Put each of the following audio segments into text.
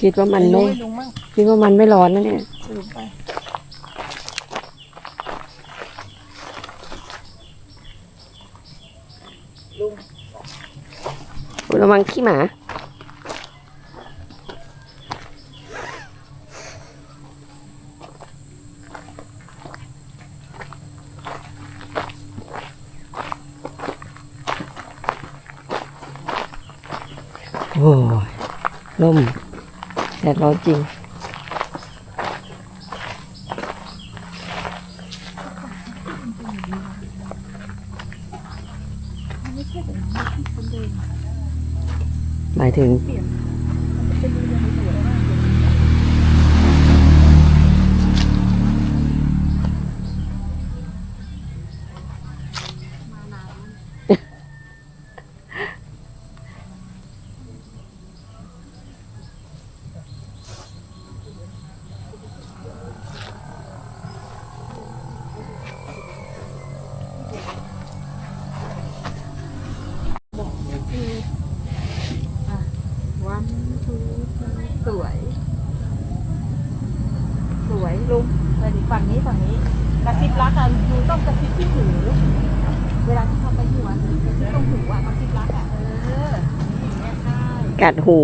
คิดว่ามันลุไม่งให้ลุงมั่งคิดว่ามันไม่ร้อนนะเนี่ยให้ลุงไประวังขี้หมาโอ้ยล่มแดดร้อนจริง หมายถึง สวย สวยลุงไปดิฝั่งนี้ฝั่งนี้กระซิบรักอะยูต้องกระซิบที่หูเวลาที่เขาไปอยู่อะกระซิบตรงหูอะกระซิบรักอะเออนี่แม่ใช่กัดหู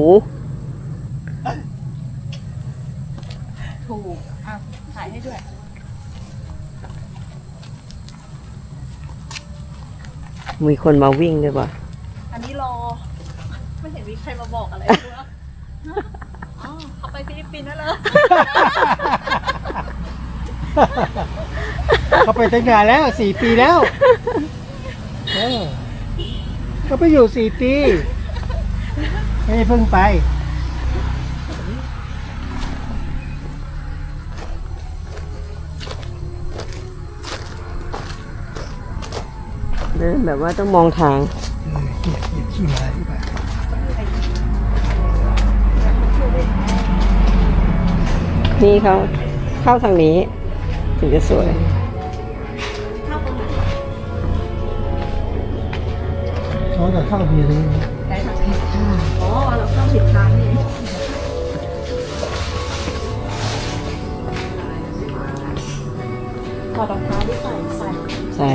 ถูกอะถ่ายให้ด้วยมีคนมาวิ่งด้วยว่ะอันนี้รอ ไม่เห็นมีใครมาบอกอะไรเลยว่า อ๋อเขาไปฟิลิปปินส์แล้วเหรอเขาไปตั้งนานแล้วสี่ปีแล้วเออเขาไปอยู่สี่ปีไม่ได้เพิ่งไป เดินแบบว่าต้องมองทางเหยียบเหยียบขี้หมาดีกว่า นี่เขาเข้าทางนี้ ถึงจะสวยเขาจะเข้าเบียร์เลยได้ทางนี้อ๋อเราเข้าผิดทางนี่เองถอดรองเท้าด้วยใส่ใส่ใส่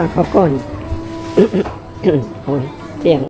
สักเขาก่อน โอ้ยเสียง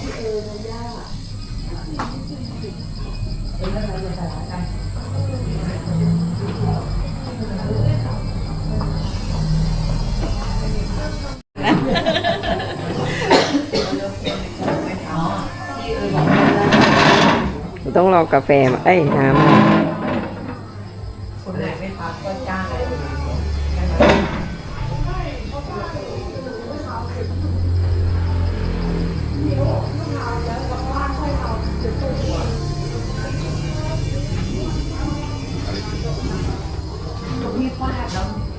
ต้องรอกาแฟมาเอ้ยน้ำมคนไหนไม่พักก็จ้างอยไรมีพลแล้ว